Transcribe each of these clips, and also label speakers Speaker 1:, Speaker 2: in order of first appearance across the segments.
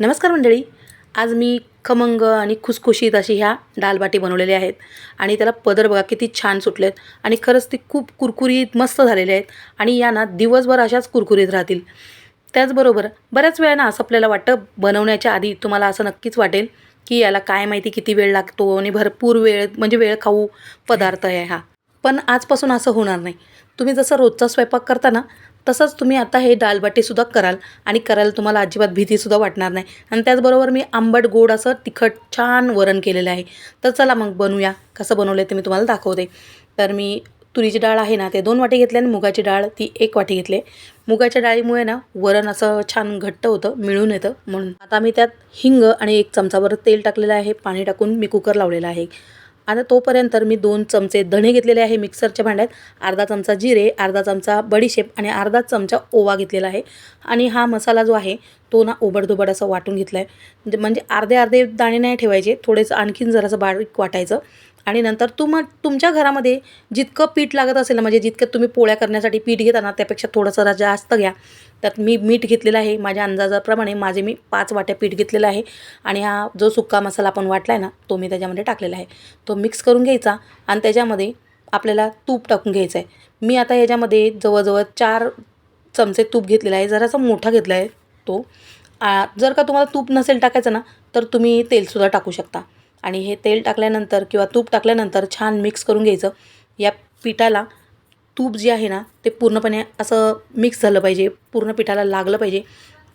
Speaker 1: नमस्कार मंडळी. आज मी खमंग आणि खुसखुशीत अशी ह्या डालबाटी बनवलेल्या आहेत आणि त्याला पदर बघा किती छान सुटले आहेत आणि खरंच ती खूप कुरकुरीत मस्त झालेले आहेत आणि या ना दिवसभर अशाच कुरकुरीत राहतील. त्याचबरोबर बऱ्याच वेळा ना असं आपल्याला वाटतं बनवण्याच्या आधी तुम्हाला असं नक्कीच वाटेल की याला काय माहिती किती वेळ लागतो आणि भरपूर वेळ म्हणजे वेळ खाऊ पदार्थ आहे हा. पण आजपासून असं होणार नाही. तुम्ही जसं रोजचा स्वयंपाक करता ना तसंच तुम्ही आता हे दालबाटीसुद्धा कराल आणि करायला तुम्हाला अजिबात भीतीसुद्धा वाटणार नाही. आणि त्याचबरोबर मी आंबट गोड असं तिखट छान वरण केलेलं आहे. तर चला मग बनवूया. कसं बनवलं आहे ते मी तुम्हाला दाखवते. तर मी तुरीची डाळ आहे ना ते दोन वाटी घेतले आणि मुगाची डाळ ती एक वाटी घेतले. मुगाच्या डाळीमुळे ना वरण असं छान घट्ट होतं मिळून येतं म्हणून. आता मी त्यात हिंग आणि एक चमचाभर तेल टाकलेलं आहे. पाणी टाकून मी कुकर लावलेला आहे. आता तोपर्यंत मी दोन चमचे धणे घेतलेले आहे मिक्सरच्या भांड्यात. अर्धा चमचा जिरे अर्धा चमचा बडीशेप आणि अर्धा चमचा ओवा घेतलेला आहे. आणि हा मसाला जो आहे तो ना ओबडधोबड असं वाटून घेतला आहे म्हणजे अर्धे अर्धे दाणे नाही ठेवायचे थोडेसं आणखीन जरासं बारीक वाटायचं. आणि नंतर तुम तुमच्या घरामध्ये जितकं पीठ लागत असेल ना म्हणजे जितकं तुम्ही पोळ्या करण्यासाठी पीठ घेता ना त्यापेक्षा थोडंसं जास्त घ्या. त्यात मी मीठ घेतलेलं आहे माझ्या अंदाजाप्रमाणे माझे मी पाच वाट्या पीठ घेतलेलं आहे. आणि हा जो सुक्का मसाला आपण वाटला आहे ना तो मी त्याच्यामध्ये टाकलेला आहे. तो मिक्स करून घ्यायचा आणि त्याच्यामध्ये आपल्याला तूप टाकून घ्यायचं आहे मी आता याच्यामध्ये जवळजवळ चार चमचे तूप घेतलेला आहे जरासा मोठा घेतला आहे तो. आ, जर का तुम्हाला तूप नसेल टाकायचं ना तर तुम्ही तेलसुद्धा टाकू शकता. आणि हे तेल टाकल्यानंतर किंवा तूप टाकल्यानंतर छान मिक्स करून घ्यायचं. या पिठाला तूप जे आहे ना ते पूर्णपणे असं मिक्स झालं पाहिजे. पूर्ण पिठाला लागलं पाहिजे.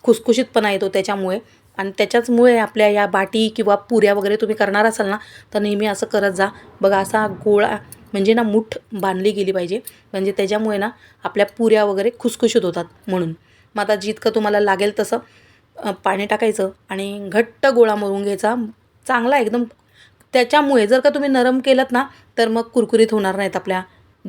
Speaker 1: खुसखुशीतपणा येतो त्याच्यामुळे. आणि त्याच्याचमुळे आपल्या या बाटी किंवा पुऱ्या वगैरे तुम्ही करणार असाल ना तर नेहमी असं करत जा. बघा असा गोळा म्हणजे ना मुठ बांधली गेली पाहिजे. म्हणजे त्याच्यामुळे ना आपल्या पुऱ्या वगैरे खुसखुशीत होतात म्हणून. मग आता जितकं तुम्हाला लागेल तसं पाणी टाकायचं आणि घट्ट गोळा मरून घ्यायचा. चांगला एकदम. त्याच्यामुळे जर का तुम्ही नरम केलं ना तर मग कुरकुरीत होणार नाहीत आपल्या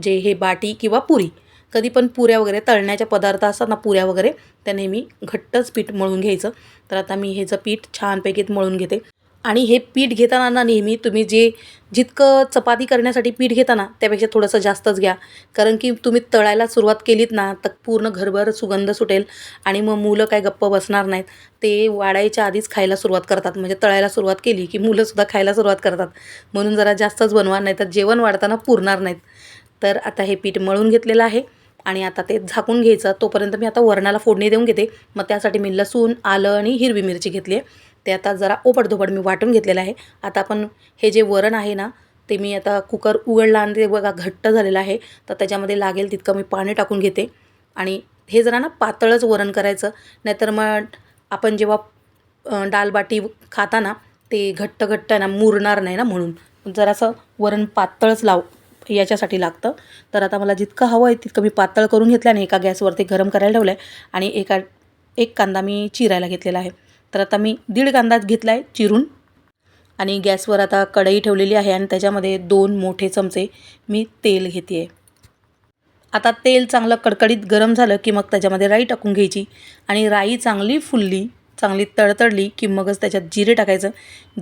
Speaker 1: जे हे बाटी किंवा पुरी. कधी पण पुऱ्या वगैरे तळण्याच्या पदार्थ असतात ना पुऱ्या वगैरे त्या नेहमी घट्टच पीठ मळून घ्यायचं. तर आता मी ह्याचं पीठ छानपैकी मळून घेते. आणि हे पीठ घेताना ना नेहमी तुम्ही जे जितकं चपाती करण्यासाठी पीठ घेताना त्यापेक्षा थोडंसं जास्तच घ्या. कारण की तुम्ही तळायला सुरुवात केलीत ना तर पूर्ण घरभर सुगंध सुटेल आणि मग मुलं काय गप्प बसणार नाहीत. ते वाढायच्या आधीच खायला सुरुवात करतात. म्हणजे तळायला सुरुवात केली की मुलंसुद्धा खायला सुरुवात करतात. म्हणून जरा जास्तच बनवा नाही तर जेवण वाढताना पुरणार नाहीत. तर आता हे पीठ मळून घेतलेलं आहे आणि आता ते झाकून घ्यायचं. तोपर्यंत मी आता वरणाला फोडणी देऊन घेते. मग त्यासाठी मी लसूण आलं आणि हिरवी मिरची घेतली आहे. ते आता जरा ओबडधोबड मी वाटून घेतलेलं आहे. आता आपण हे जे वरण आहे ना ते मी आता कुकर उघडला आणि ते बघा घट्ट झालेलं आहे. तर त्याच्यामध्ये लागेल तितकं मी पाणी टाकून घेते. आणि हे जरा ना पातळच वरण करायचं. नाहीतर मग आपण जेव्हा डालबाटी खाताना ते घट्ट घट्ट ना मुरणार नाही ना म्हणून. जरासं वरण पातळच लाव याच्यासाठी लागतं. तर आता मला जितकं हवं आहे तितकं मी पातळ करून घेतलं आणि एका गॅसवरती गरम करायला ठेवलं आहे आणि एका एक कांदा मी चिरायला घेतलेला आहे. तर आता मी दीड कांदा घेतला आहे चिरून. आणि गॅसवर आता कढई ठेवलेली आहे आणि त्याच्यामध्ये दोन मोठे चमचे मी तेल घेते आहे आता तेल चांगलं कडकडीत गरम झालं की मग त्याच्यामध्ये राई टाकून घ्यायची. आणि राई चांगली फुलली चांगली तडतडली की मगच त्याच्यात जिरे टाकायचं.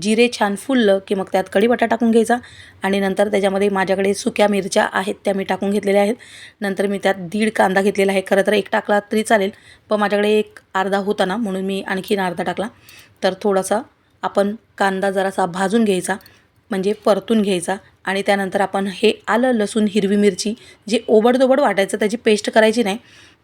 Speaker 1: जिरे छान फुललं की मग त्यात कढीपत्ता टाकून घ्यायचा आणि नंतर त्याच्यामध्ये माझ्याकडे सुक्या मिरच्या आहेत त्या मी टाकून घेतलेल्या आहेत. नंतर मी त्यात दीड कांदा घेतलेला आहे. खरं तर एक टाकला तरी चालेल पण माझ्याकडे एक अर्धा होता ना म्हणून मी आणखीन अर्धा टाकला. तर थोडासा आपण कांदा जरासा भाजून घ्यायचा म्हणजे परतून घ्यायचा आणि त्यानंतर आपण हे आलं लसूण हिरवी मिरची जे ओबडदोबड वाटायचं त्याची पेस्ट करायची नाही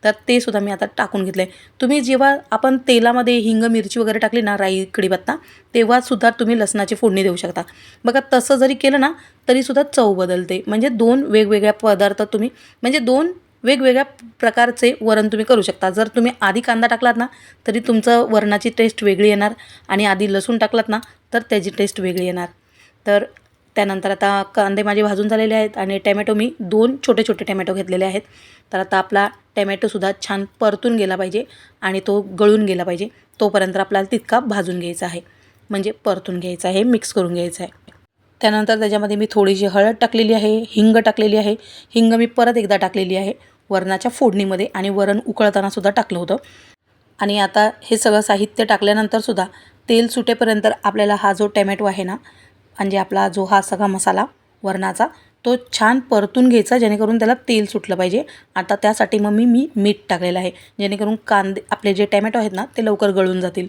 Speaker 1: तर ते सुद्धा मी आता टाकून घेतलं आहे तुम्ही जेव्हा आपण तेलामध्ये हिंग मिरची वगैरे टाकली ना राई कढीपत्ता तेव्हासुद्धा तुम्ही लसणाची फोडणी देऊ शकता. बघा तसं जरी केलं ना तरीसुद्धा चव बदलते. म्हणजे दोन वेगवेगळ्या पदार्थ तुम्ही म्हणजे दोन वेगवेगळ्या प्रकारचे वरण तुम्ही करू शकता. जर तुम्ही आधी कांदा टाकलात ना तरी तुमचं वरणाची टेस्ट वेगळी येणार आणि आधी लसूण टाकलात ना तर त्याची टेस्ट वेगळी येणार. तर त्यानंतर आता कांदे माझे भाजून झालेले आहेत आणि टॅमॅटो मी दोन छोटे छोटे टॅमॅटो घेतलेले आहेत. तर आता आपला टॅमॅटोसुद्धा छान परतून गेला पाहिजे आणि तो गळून गेला पाहिजे. तोपर्यंत आपल्याला तितका भाजून घ्यायचा आहे. म्हणजे परतून घ्यायचा आहे मिक्स करून घ्यायचं आहे. त्यानंतर त्याच्यामध्ये मी थोडीशी हळद टाकलेली आहे हिंग टाकलेली आहे. हिंग मी परत एकदा टाकलेली आहे वरणाच्या फोडणीमध्ये आणि वरण उकळतानासुद्धा टाकलं होतं. आणि आता हे सगळं साहित्य टाकल्यानंतरसुद्धा तेल सुटेपर्यंत आपल्याला हा जो टॅमॅटो आहे ना म्हणजे आपला जो हा सगळा मसाला वरणाचा तो छान परतून घ्यायचा जेणेकरून त्याला तेल सुटलं पाहिजे. आता त्यासाठी मग मी मी मीठ टाकलेलं आहे जेणेकरून कांदे आपले जे टॅमॅटो आहेत ना ते लवकर गळून जातील.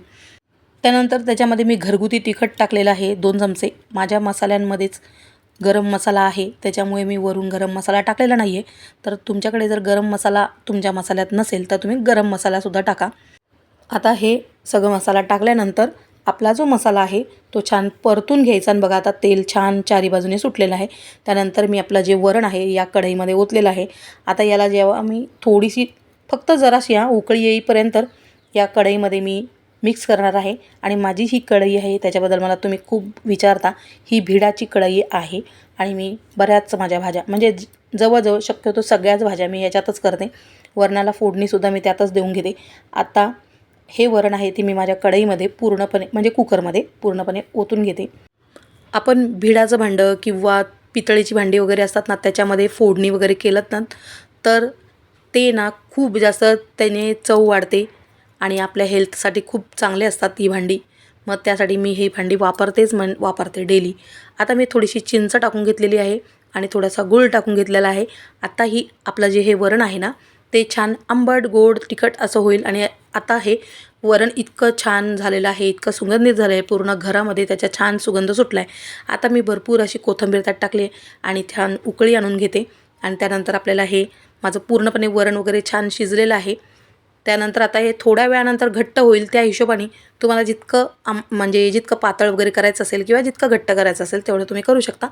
Speaker 1: त्यानंतर त्याच्यामध्ये मी घरगुती तिखट टाकलेलं आहे दोन चमचे. माझ्या मसाल्यांमध्येच गरम मसाला आहे त्याच्यामुळे मी वरून गरम मसाला टाकलेला नाही आहे तर तुमच्याकडे जर गरम मसाला तुमच्या मसाल्यात नसेल तर तुम्ही गरम मसालासुद्धा टाका. आता हे सगळं मसाला टाकल्यानंतर आपला जो मसाला आहे तो छान परतून घ्यायचा आणि बघा आता तेल छान चारी बाजूने सुटलेलं आहे. त्यानंतर मी आपलं जे वरण आहे या कढईमध्ये ओतलेलं आहे. आता याला जेव्हा मी थोडीशी फक्त जराशी हा उकळी येईपर्यंत या कढईमध्ये मी मिक्स करणार आहे. आणि माझी ही कढई आहे त्याच्याबद्दल मला तुम्ही खूप विचारता. ही भिडाची कढई आहे आणि मी बऱ्याच माझ्या भाज्या म्हणजे जवळजवळ शक्यतो सगळ्याच भाज्या मी याच्यातच करते. वरणाला फोडणीसुद्धा मी त्यातच देऊन घेते. आता हे वरण आहे ते मी माझ्या कढईमध्ये पूर्णपणे म्हणजे कुकरमध्ये पूर्णपणे ओतून घेते. आपण भिडाचं भांडं किंवा पितळेची भांडी वगैरे असतात ना त्याच्यामध्ये फोडणी वगैरे केलं ना तर ते ना खूप जास्त त्याने चव वाढते आणि आपल्या हेल्थसाठी खूप चांगले असतात ही भांडी. मग त्यासाठी मी ही भांडी वापरतेच म्हण वापरते डेली. आता मी थोडीशी चिंच टाकून घेतलेली आहे आणि थोडासा गुळ टाकून घेतलेला आहे. आता ही आपलं जे हे वरण आहे ना ते छान आंबट गोड तिखट असं होईल आणि आता हे वरण इतकं छान झालेलं आहे इतकं सुगंधित झालं आहे पूर्ण घरामध्ये त्याचा छान सुगंध सुटला आहे आता मी भरपूर अशी कोथिंबीर त्यात टाकली आणि छान उकळी आणून घेते. आणि त्यानंतर आपल्याला हे माझं पूर्णपणे वरण वगैरे छान शिजलेलं आहे. त्यानंतर आता हे थोड्या वेळानंतर घट्ट होईल त्या हिशोबाने तुम्हाला जितकं आम म्हणजे जितकं पातळ वगैरे करायचं असेल किंवा जितकं घट्ट करायचं असेल तेवढं तुम्ही करू शकता.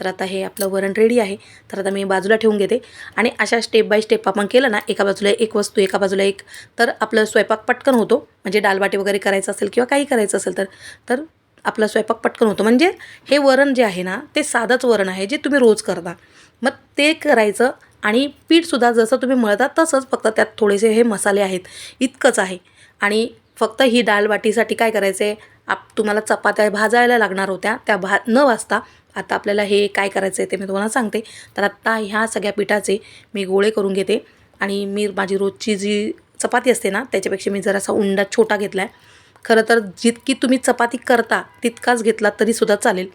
Speaker 1: तर आता हे आपलं वरण रेडी आहे. तर आता मी बाजूला ठेवून घेते. आणि अशा स्टेप बाय स्टेप आपण केलं ना एका बाजूला एक वस्तू एका बाजूला एक तर आपलं स्वयंपाक पटकन होतो. म्हणजे डालबाटी वगैरे करायचं असेल किंवा काही करायचं असेल तर तर आपला स्वयंपाक पटकन होतो. म्हणजे हे वरण जे आहे ना ते साधंच वरण आहे जे तुम्ही रोज करता. मग ते करायचं आणि पीठसुद्धा जसं तुम्ही मळतात तसंच फक्त त्यात थोडेसे हे मसाले आहेत. इतकंच आहे. आणि फक्त ही डाळबाटीसाठी काय करायचं? आहे आप तुम्हाला चपात्या भाजायला लागणार होत्या. त्या भा न वाजता आता आपल्याला हे काय करायचं आहे ते मी तुम्हाला सांगते. तर आत्ता ह्या सगळ्या पिठाचे मी गोळे करून घेते. आणि मी माझी रोजची जी चपाती असते ना त्याच्यापेक्षा मी जरासा उंडा छोटा घेतला आहे खरं तर जितकी तुम्ही चपाती करता तितकाच घेतला तरीसुद्धा चालेल.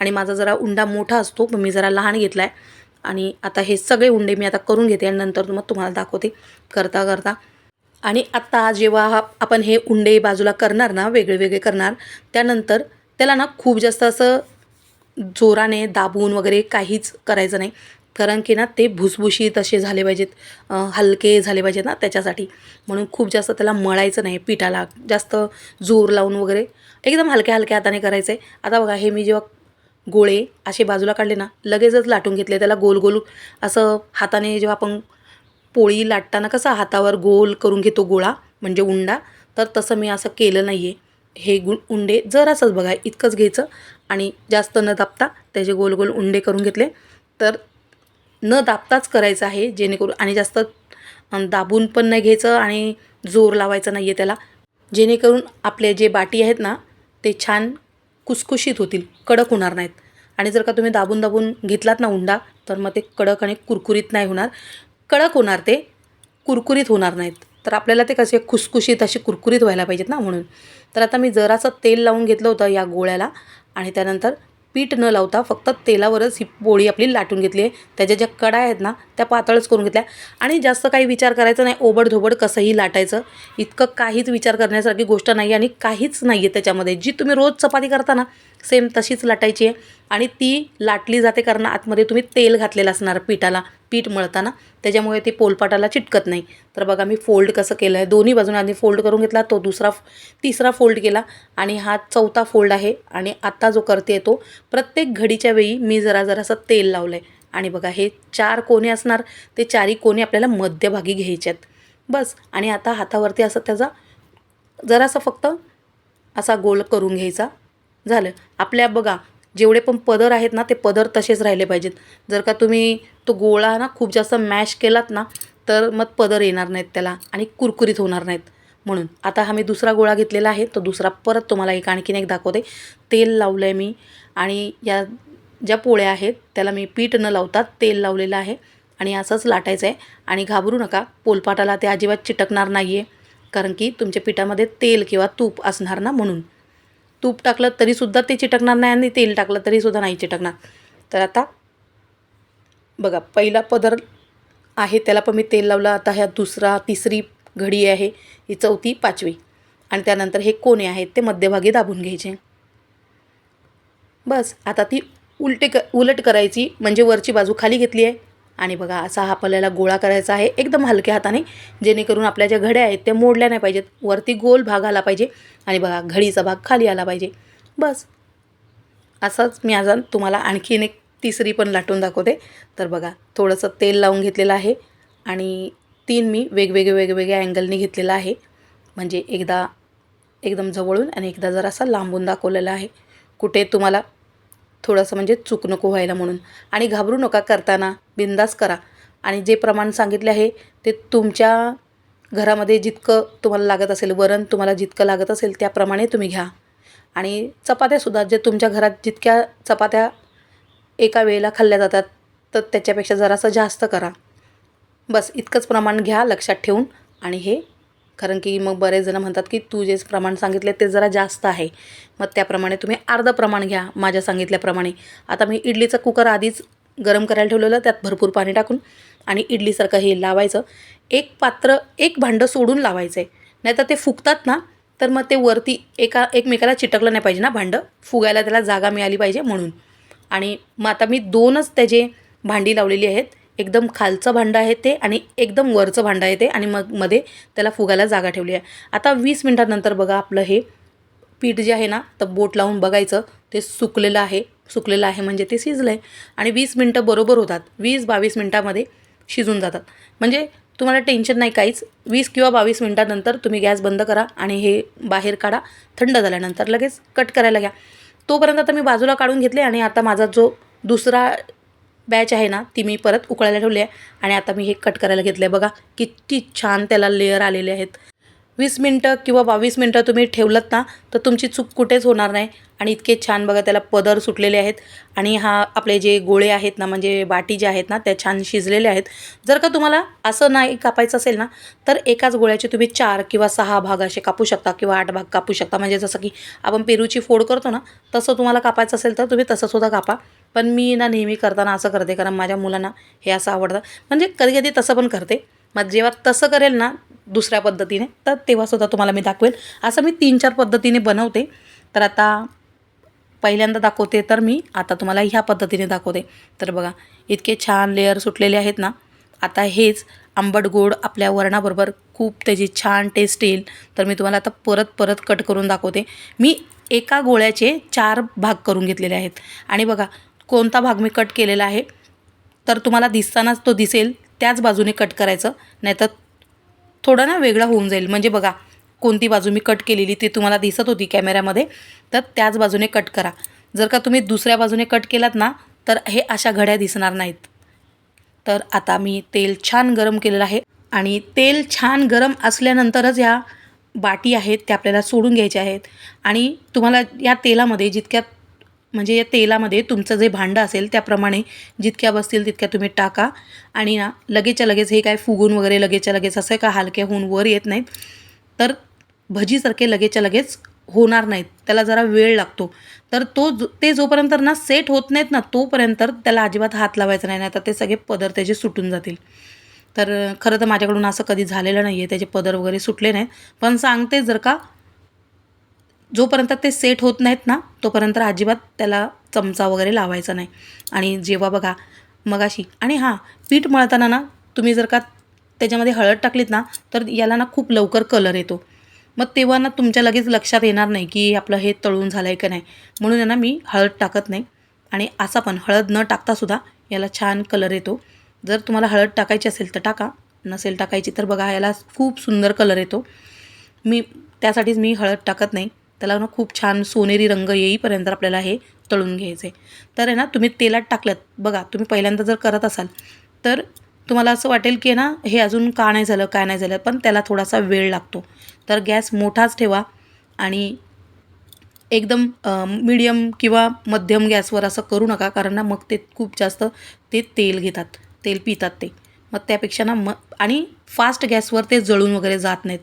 Speaker 1: आणि माझा जरा उंडा मोठा असतो पण मी जरा लहान घेतला आहे आणि आता हे सगळे उंडे मी आता करून घेते आणि नंतर मग तुम्हाला दाखवते करता करता. आणि आत्ता जेव्हा आपण हे उंडे बाजूला करणार ना वेगळे वेगळे करणार त्यानंतर त्याला ना खूप जास्त असं जोराने दाबून वगैरे काहीच करायचं नाही. कारण की ना ते भुसभुशीत असे झाले पाहिजेत हलके झाले पाहिजेत ना त्याच्यासाठी. म्हणून खूप जास्त त्याला मळायचं नाही पिठाला जास्त जोर लावून वगैरे. एकदम हलक्या हलक्या हाताने करायचं आहे आता बघा हे मी जेव्हा गोळे असे बाजूला काढले ना लगेचच लाटून घेतले. त्याला गोल गोल असं हाताने जेव्हा आपण पोळी लाटताना कसा हातावर गोल करून घेतो गोळा म्हणजे उंडा तर तसं मी असं केलं नाही आहे हे गु उंडे जरासंच बघा इतकंच घ्यायचं आणि जास्त न दाबता त्याचे गोल गोल उंडे करून घेतले. तर न दाबताच करायचं आहे जेणेकरून आणि जास्त दाबून पण नाही घ्यायचं आणि जोर लावायचा नाही आहे त्याला. जेणेकरून आपले जे बाटी आहेत ना ते छान कुसकुशीत होतील कडक होणार नाहीत. आणि जर का तुम्ही दाबून दाबून घेतलात ना उंडा तर मग ते कडक आणि कुरकुरीत नाही होणार. कडक होणार ते कुरकुरीत होणार नाहीत. तर आपल्याला ते कसे खुसखुशीत असे कुरकुरीत व्हायला पाहिजेत ना म्हणून. तर आता मी जरासं तेल लावून घेतलं होतं या गोळ्याला आणि त्यानंतर पीठ न लावता फक्त तेलावरच ही पोळी आपली लाटून घेतली आहे. त्याच्या ज्या कडा आहेत ना त्या पातळच करून घेतल्या. आणि जास्त काही विचार करायचा नाही ओबडधोबड कसंही लाटायचं. इतकं काहीच विचार करण्यासारखी गोष्ट नाही आणि काहीच नाही आहे त्याच्यामध्ये. जी तुम्ही रोज चपाती करता ना सेम तशीच लाटायची आहे. आणि ती लाटली जाते कारण आतमध्ये तुम्ही तेल घातलेलं असणार पिठाला. पीठ मळताना त्याच्यामुळे ते पोलपाटाला चिटकत नाही. तर बघा मी फोल्ड कसं केलं आहे दोन्ही बाजूने आधी फोल्ड करून घेतला तो दुसरा तिसरा फोल्ड केला आणि हा चौथा फोल्ड आहे आणि आत्ता जो करते तो प्रत्येक घडीच्या वेळी मी जरा जरासं तेल लावलं आहे आणि बघा हे चार कोणे असणार ते चारही कोणे आपल्याला मध्यभागी घ्यायचे आहेत. बस. आणि आता हातावरती असं त्याचा जरासा फक्त असा गोल करून घ्यायचा. झालं. आपल्या बघा जेवढे पण पदर आहेत ना ते पदर तसेच राहिले पाहिजेत. जर का तुम्ही तो गोळा ना खूप जास्त मॅश केलात ना तर मग पदर येणार नाहीत त्याला आणि कुरकुरीत होणार नाहीत. म्हणून आता हा मी दुसरा गोळा घेतलेला आहे तो दुसरा परत तुम्हाला एक आणखीन एक दाखवते. तेल लावलं आहे मी आणि या ज्या पोळ्या आहेत त्याला मी पीठ न लावता तेल लावलेलं आहे आणि असंच लाटायचं आहे आणि घाबरू नका पोलपाटाला ते अजिबात चिटकणार नाही आहे कारण की तुमच्या पिठामध्ये तेल किंवा तूप असणार ना म्हणून. तूप टाकलं तरीसुद्धा ते चिटकणार नाही आणि तेल टाकलं तरीसुद्धा नाही चिटकणार. तर आता बघा पहिला पदर आहे त्याला पण मी तेल लावलं. आता ह्या दुसरा तिसरी घडी आहे ही चौथी पाचवी. आणि त्यानंतर हे कोणे आहेत ते मध्यभागी दाबून घ्यायचे. बस आता ती उलटे क उलट करायची म्हणजे वरची बाजू खाली घेतली आहे. आणि बघा असा हा आपल्याला गोळा करायचा आहे एकदम हलक्या हाताने जेणेकरून आपल्या ज्या घड्या आहेत त्या मोडल्या नाही पाहिजेत. वरती गोल भाग आला पाहिजे आणि बघा घडीचा भाग खाली आला पाहिजे. बस. असंच मी आज तुम्हाला आणखीन एक तिसरी पण लाटून दाखवते. तर बघा थोडंसं तेल लावून घेतलेलं आहे आणि तीन मी वेगवेगळे वेगवेगळ्या अँगलने घेतलेलं आहे. म्हणजे एकदा एकदम जवळून आणि एकदा जरासा लांबून दाखवलेलं आहे. कुठे तुम्हाला थोडंसं म्हणजे चूक नको व्हायला म्हणून. आणि घाबरू नका करताना बिंदास करा. आणि जे प्रमाण सांगितले आहे ते तुमच्या घरामध्ये जितकं तुम्हाला लागत असेल वरण तुम्हाला जितकं लागत असेल त्याप्रमाणे तुम्ही घ्या. आणि चपात्यासुद्धा जे तुमच्या घरात जितक्या चपात्या एका वेळेला खाल्ल्या जातात तर त्याच्यापेक्षा जरासं जास्त करा. बस इतकंच प्रमाण घ्या लक्षात ठेवून. आणि हे कारण की मग बरेच जण म्हणतात की तू जे प्रमाण सांगितले ते जरा जास्त आहे. मग त्याप्रमाणे तुम्ही अर्धं प्रमाण घ्या माझ्या सांगितल्याप्रमाणे. आता मी इडलीचं कुकर आधीच गरम करायला ठेवलेलं त्यात भरपूर पाणी टाकून आणि इडलीसारखं हे लावायचं. एक पात्र एक भांडं सोडून लावायचं आहे नाहीतर ते फुगतात ना तर मग ते वरती एका एकमेकाला चिटकलं नाही पाहिजे ना भांडं. फुगायला त्याला जागा मिळाली पाहिजे म्हणून. आणि मग आता मी दोनच त्याचे भांडी लावलेली आहेत. एकदम खालचं भांडं आहे ते आणि एकदम वरचं भांडं आहे ते आणि मग मध्ये त्याला फुगायला जागा ठेवली आहे. आता वीस मिनटानंतर बघा आपलं हे पीठ जे आहे ना तर बोट लावून बघायचं. ते सुकलेलं आहे. सुकलेलं आहे म्हणजे ते शिजलं आहे आणि वीस मिनटं बरोबर होतात. वीस बावीस मिनटामध्ये शिजून जातात. म्हणजे तुम्हाला टेन्शन नाही काहीच. वीस किंवा बावीस मिनटानंतर तुम्ही गॅस बंद करा आणि हे बाहेर काढा. थंड झाल्यानंतर लगेच कट करायला घ्या. तोपर्यंत आता मी बाजूला काढून घेतले आणि आता माझा जो दुसरा बॅच आहे ना ती मी परत उकळायला ठेवली आहे. आणि आता मी हे कट करायला घेतलं आहे बघा किती छान त्याला लेअर आलेले आहेत. वीस मिनटं किंवा बावीस मिनटं तुम्ही ठेवलत ना तर तुमची चूक कुठेच होणार नाही. आणि इतके छान बघा त्याला पदर सुटलेले आहेत. आणि हा आपले जे गोळे आहेत ना म्हणजे बाटी जे आहेत ना त्या छान शिजलेले आहेत. जर का तुम्हाला असं नाही कापायचं असेल ना तर एकाच गोळ्याचे तुम्ही चार किंवा सहा भाग असे कापू शकता किंवा आठ भाग कापू शकता. म्हणजे जसं की आपण पेरूची फोड करतो ना तसं तुम्हाला कापायचं असेल तर तुम्ही तसंसुद्धा कापा. पण मी ना नेहमी करताना असं करते कारण माझ्या मुलांना हे असं आवडतं. म्हणजे कधी कधी तसं पण करते. मग जेव्हा तसं करेल ना दुसऱ्या पद्धतीने तर तेव्हासुद्धा तुम्हाला मी दाखवेल. असं मी तीन चार पद्धतीने बनवते. तर आता पहिल्यांदा दाखवते तर मी आता तुम्हाला ह्या पद्धतीने दाखवते. तर बघा इतके छान लेअर सुटलेले आहेत ना. आता हेच आंबट गोड आपल्या वरणाबरोबर खूप त्याची छान टेस्ट येईल. तर मी तुम्हाला आता परत परत कट करून दाखवते. मी एका गोळ्याचे चार भाग करून घेतलेले आहेत. आणि बघा कोणता भाग मी कट केलेला आहे? तर तुम्हाला दिसतानाच तो दिसेल त्याच बाजूने कट करायचं. नाहीतर थोडं ना वेगळं होऊन जाईल. म्हणजे बघा कोणती बाजू मी कट केलेली ती तुम्हाला दिसत होती कॅमेऱ्यामध्ये तर त्याच बाजूने कट करा. जर का तुम्ही दुसऱ्या बाजूने कट केलात ना तर हे अशा घड्या दिसणार नाहीत. तर आता मी तेल छान गरम केलेलं आहे आणि तेल छान गरम असल्यानंतरच ह्या बाटी आहेत त्या आपल्याला सोडून घ्यायच्या आहेत. आणि तुम्हाला या तेलामध्ये जितक्या म्हणजे या तेलामध्ये तुमचं जे भांडं असेल त्याप्रमाणे जितक्या बसतील तितक्या तुम्ही टाका. आणि ना लगेचच्या लगेच हे काय फुगून वगैरे लगेचच्या लगेच असं का हलक्या होऊन वर येत नाहीत. तर भजीसारखे लगेचच्या लगेच होणार नाहीत. त्याला जरा वेळ लागतो. तर तो जो ते जोपर्यंत ना सेट होत नाहीत ना तोपर्यंत त्याला अजिबात हात लावायचा नाही. तर ते सगळे पदर त्याचे सुटून जातील. तर खरं तर माझ्याकडून असं कधी झालेलं नाही आहे त्याचे पदर वगैरे सुटले नाहीत. पण सांगते जर का जोपर्यंत ते सेट होत नाहीत ना तोपर्यंत अजिबात त्याला चमचा वगैरे लावायचा नाही. आणि जेव्हा बघा मगाशी आणि हां पीठ मळताना ना तुम्ही जर का त्याच्यामध्ये हळद टाकलीत ना तर याला ना खूप लवकर कलर येतो. मग तेव्हा ना तुमच्या लगेच लक्षात येणार नाही की आपलं हे तळून झालं आहे का नाही. म्हणून आहे ना मी हळद टाकत नाही. आणि असा पण हळद न टाकतासुद्धा याला छान कलर येतो. जर तुम्हाला हळद टाकायची असेल तर टाका नसेल टाकायची तर बघा याला खूप सुंदर कलर येतो. मी त्यासाठीच मी हळद टाकत नाही. त्याला ना खूप छान सोनेरी रंग येईपर्यंत आपल्याला हे तळून घ्यायचं आहे तर आहे ना तुम्ही तेलात टाकलं बघा तुम्ही पहिल्यांदा जर करत असाल तर तुम्हाला असं वाटेल की ना हे अजून का नाही झालं काय नाही झालं पण त्याला थोडासा वेळ लागतो. तर गॅस मोठाच ठेवा आणि एकदम मीडियम किंवा मध्यम गॅसवर असं करू नका कारण ना मग ते खूप जास्त ते तेल घेतात तेल पितात ते. मग त्यापेक्षा ना म आणि फास्ट गॅसवर ते जळून वगैरे जात नाहीत.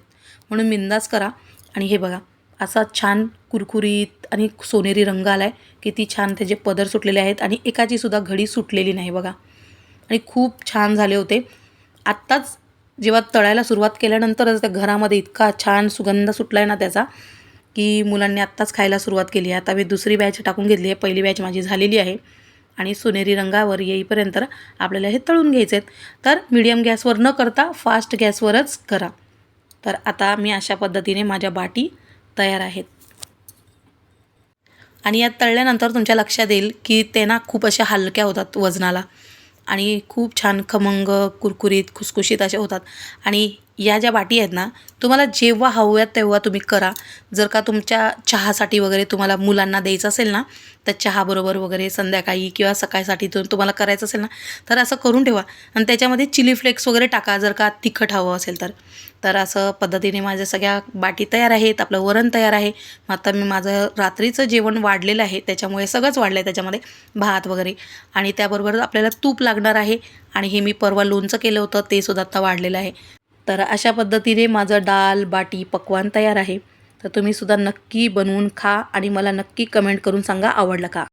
Speaker 1: म्हणून मिंदाच करा आणि हे बघा असा छान कुरकुरीत आणि सोनेरी रंग आला आहे किती छान त्याचे पदर सुटलेले आहेत आणि एकाची सुद्धा घडी सुटलेली नाही बघा. आणि खूप छान झाले होते. आत्ताच जेव्हा तळायला सुरुवात केल्यानंतरच त्या घरामध्ये इतका छान सुगंध सुटला आहे ना त्याचा की मुलांनी आत्ताच खायला सुरुवात केली आहे. आता मी दुसरी बॅच टाकून घेतली आहे. पहिली बॅच माझी झालेली आहे. आणि सोनेरी रंगावर येईपर्यंत आपल्याला हे तळून घ्यायचे आहेत तर मीडियम गॅसवर न करता फास्ट गॅसवरच करा. तर आता मी अशा पद्धतीने माझ्या बाटी तयार आहेत. आणि या तळल्यानंतर तुमच्या लक्षात येईल की ते ना खूप अशा हलक्या होतात वजनाला. आणि खूप छान खमंग कुरकुरीत खुसखुशीत असे होतात. आणि या ज्या बाटी आहेत ना तुम्हाला जेव्हा हव्यात तेव्हा तुम्ही करा. जर का तुमच्या चहासाठी वगैरे तुम्हाला मुलांना द्यायचं असेल ना तर चहाबरोबर वगैरे संध्याकाळी किंवा सकाळसाठी तुम तुम्हाला करायचं असेल ना तर असं करून ठेवा. आणि त्याच्यामध्ये चिली फ्लेक्स वगैरे टाका जर का तिखट हवं असेल तर. तर असं पद्धतीने माझ्या सगळ्या बाटी तयार आहेत आपलं वरण तयार आहे. मग आता मी माझं रात्रीचं जेवण वाढलेलं आहे त्याच्यामुळे सगळंच वाढलं आहे त्याच्यामध्ये भात वगैरे. आणि त्याबरोबर आपल्याला तूप लागणार आहे. आणि हे मी परवा लोणचं केलं होतं ते सुद्धा आता वाढलेलं आहे. तर अशा पद्धतीने माझं डाल बाटी पक्वान तयार आहे. तर तुम्ही सुद्धा नक्की बनवून खा आणि मला नक्की कमेंट करून सांगा आवडलं का?